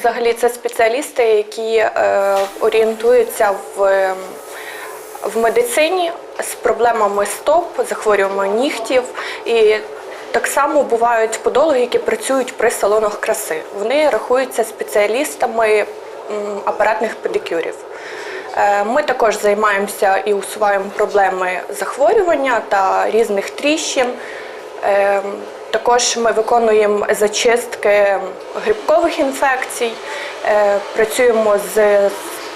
взагалі це спеціалісти, які е, орієнтуються в, в медицині з проблемами стоп, захворюваннями нігтів. І так само бувають подологи, які працюють при салонах краси. Вони рахуються спеціалістами апаратних педикюрів. Е, Ми також займаємося і усуваємо проблеми захворювання та різних тріщин. Також ми виконуємо зачистки грибкових інфекцій, е, працюємо з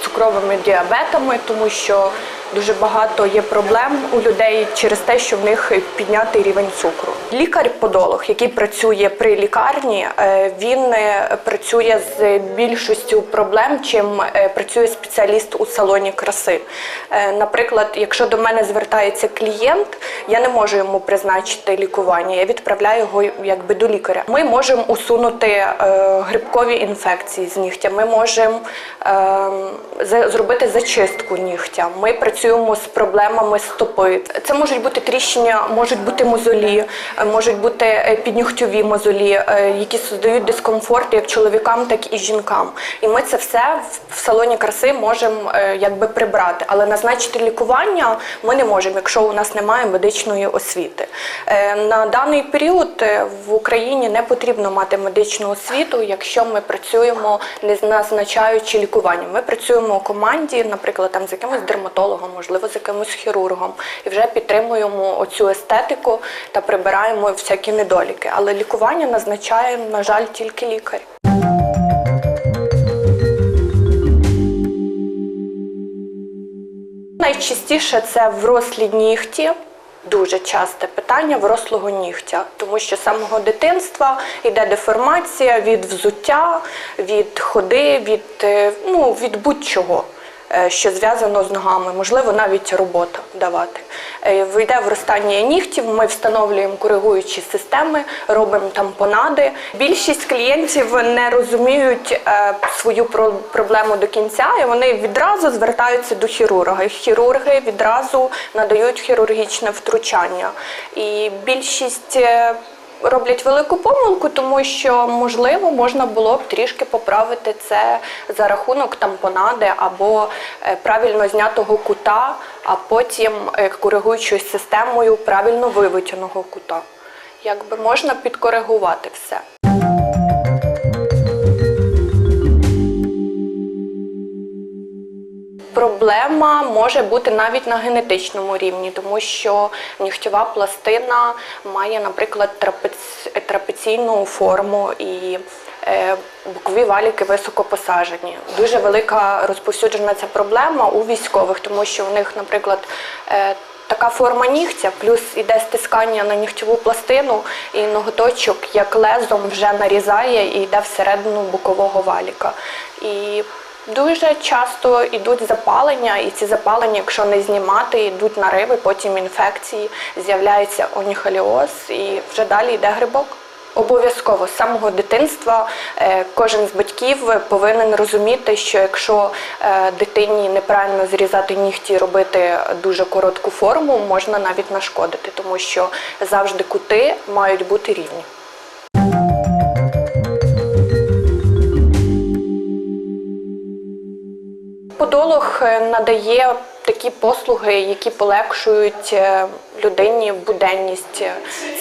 цукровими діабетами, тому що дуже багато є проблем у людей через те, що в них піднятий рівень цукру. Лікар-подолог, який працює при лікарні, е, він е, працює з більшістю проблем, чим е, працює спеціаліст у салоні краси. Наприклад, якщо до мене звертається клієнт, я не можу йому призначити лікування. Я відправляю його якби до лікаря. Ми можемо усунути грибкові інфекції з нігтя. Ми можемо е, зробити зачистку нігтя. Ми працюємо з проблемами стопи. Це можуть бути тріщення, можуть бути мозолі, е, можуть бути е, піднігтьові мозолі, е, які создають дискомфорт як чоловікам, так і жінкам. І ми це все в- салоні краси можемо якби прибрати. Але назначити лікування ми не можемо, якщо у нас немає медичної освіти. На даний період в Україні не потрібно мати медичну освіту, якщо ми працюємо не назначаючи лікування. Ми працюємо у команді, наприклад, там з якимось дерматологом, можливо, з якимось хірургом, і вже підтримуємо оцю естетику та прибираємо всякі недоліки. Але лікування назначає, на жаль, тільки лікар. Найчастіше це врослі нігті. Дуже часте питання врослого нігтя, тому що з самого дитинства йде деформація від взуття, від ходи, від, е, ну, від будь-чого, що зв'язано з ногами, можливо, навіть робота давати. Е, Вийде вростання нігтів, ми встановлюємо коригуючі системи, робимо тампонади. Більшість клієнтів не розуміють е, свою про- проблему до кінця, і вони відразу звертаються до хірурга. Хірурги відразу надають хірургічне втручання. І більшість е, роблять велику помилку, тому що можливо можна було б трішки поправити це за рахунок тампонади або е, правильно знятого кута, а потім е, коригуючою системою правильно виведеного кута. Якби можна підкоригувати все. Проблема може бути навіть на генетичному рівні, тому що нігтєва пластина має, наприклад, трапец- трапеційну форму і е, бокові валіки високо посаджені. Дуже велика розповсюджена ця проблема у військових, тому що у них, наприклад, е, Така форма нігтя, плюс іде стискання на нігтєву пластину, і ноготочок як лезом вже нарізає і йде всередину бокового валіка. І дуже часто йдуть запалення, і ці запалення, якщо не знімати, йдуть нариви, потім інфекції, з'являється оніхоліоз і вже далі йде грибок. Обов'язково з самого дитинства е, кожен з батьків повинен розуміти, що якщо е, дитині неправильно зрізати нігті робити дуже коротку форму, можна навіть нашкодити, тому що завжди кути мають бути рівні. Надає такі послуги, які полегшують е, людині буденність.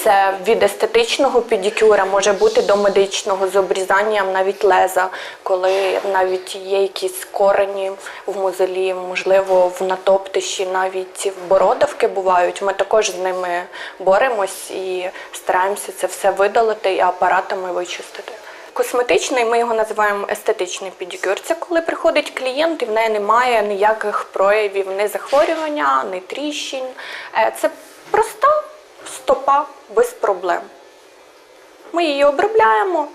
Це від естетичного педикюра може бути до медичного з обрізанням навіть леза, коли навіть є якісь корені в мозолі, можливо, в натоптиші, навіть бородавки бувають. Ми також з ними боремось і стараємося це все видалити і апаратами вичистити. Косметичний, ми його називаємо естетичний педикюр. Це коли приходить клієнт і в неї немає ніяких проявів ні захворювання, ні тріщин. Е, Це проста стопа без проблем. Ми її обробляємо,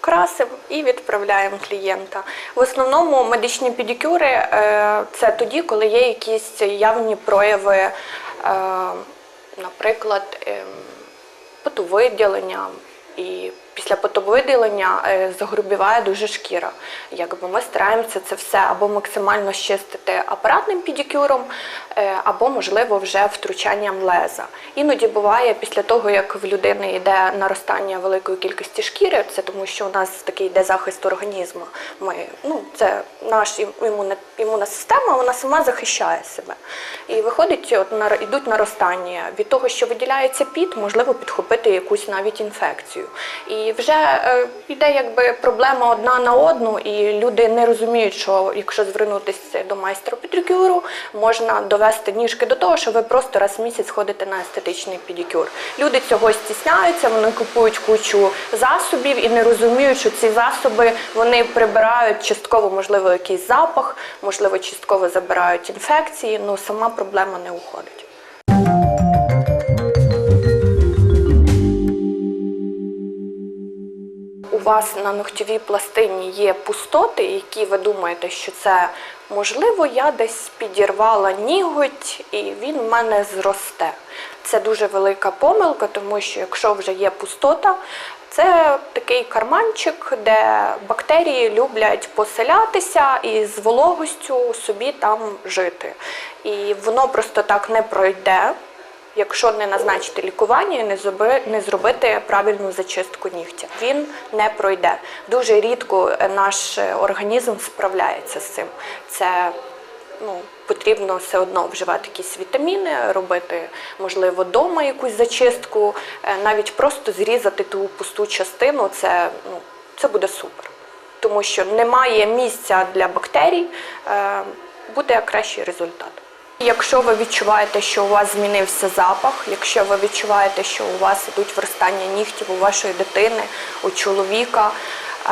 красимо і відправляємо клієнта. В основному медичні педикюри е, це тоді, коли є якісь явні прояви, е, наприклад, ем, потовиділення. І після потобвиділення е, загрубіває дуже шкіра. Якби ми стараємося це все або максимально щистити апаратним педикюром, е, або можливо вже втручанням леза. Іноді буває після того, як в людини йде наростання великої кількості шкіри, це тому, що у нас такий йде захист організму. Ми ну це наш імунна, імунна система, вона сама захищає себе. І виходить, от нар- ідуть наростання. Від того, що виділяється піт, можливо підхопити якусь навіть інфекцію. І вже е, йде якби проблема одна на одну, і люди не розуміють, що якщо звернутися до майстра педикюру, можна довести ніжки до того, що ви просто раз в місяць ходите на естетичний педикюр. Люди цього стісняються, вони купують кучу засобів і не розуміють, що ці засоби вони прибирають частково, можливо, якийсь запах, можливо, частково забирають інфекції. Ну сама проблема не уходить. Вас на ногтєвій пластині є пустоти, які ви думаєте, що це можливо, я десь підірвала ніготь і він в мене зросте. Це дуже велика помилка, тому що якщо вже є пустота, це такий карманчик, де бактерії люблять поселятися і з вологостю собі там жити. І воно просто так не пройде якщо не назначити лікування і не зробити правильну зачистку нігтя. Він не пройде. Дуже рідко е, наш е, організм справляється з цим. Це ну, потрібно все одно вживати якісь вітаміни, робити, можливо, вдома якусь зачистку, е, навіть просто зрізати ту пусту частину, це, ну, це буде супер. Тому що немає місця для бактерій, буде кращий результат. Якщо ви відчуваєте, що у вас змінився запах, якщо ви відчуваєте, що у вас ідуть верстання нігтів у вашої дитини, у чоловіка, е,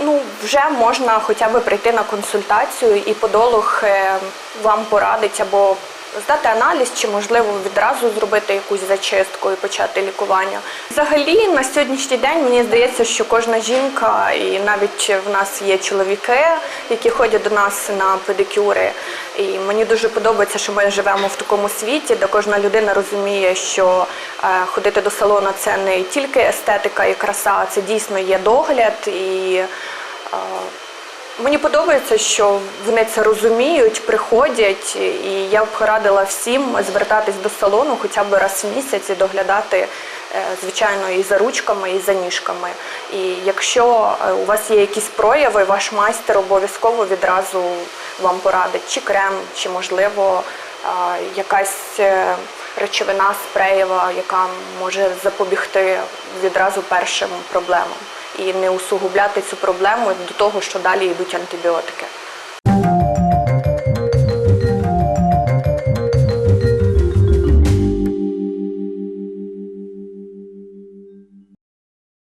ну вже можна хоча б прийти на консультацію і подолог е, вам порадить або здати аналіз, чи можливо відразу зробити якусь зачистку і почати лікування. Взагалі, на сьогоднішній день мені здається, що кожна жінка, і навіть в нас є чоловіки, які ходять до нас на педикюри. І мені дуже подобається, що ми живемо в такому світі, де кожна людина розуміє, що е, ходити до салону це не тільки естетика і краса, це дійсно є догляд і. Мені подобається, що вони це розуміють, приходять, і я б порадила всім звертатись до салону хоча б раз в місяць і доглядати, е, звичайно, і за ручками, і за ніжками. І якщо е, у вас є якісь прояви, ваш майстер обов'язково відразу вам порадить чи крем, чи можливо е, якась речовина спреєва, яка може запобігти відразу першим проблемам і не усугубляти цю проблему до того, що далі йдуть антибіотики.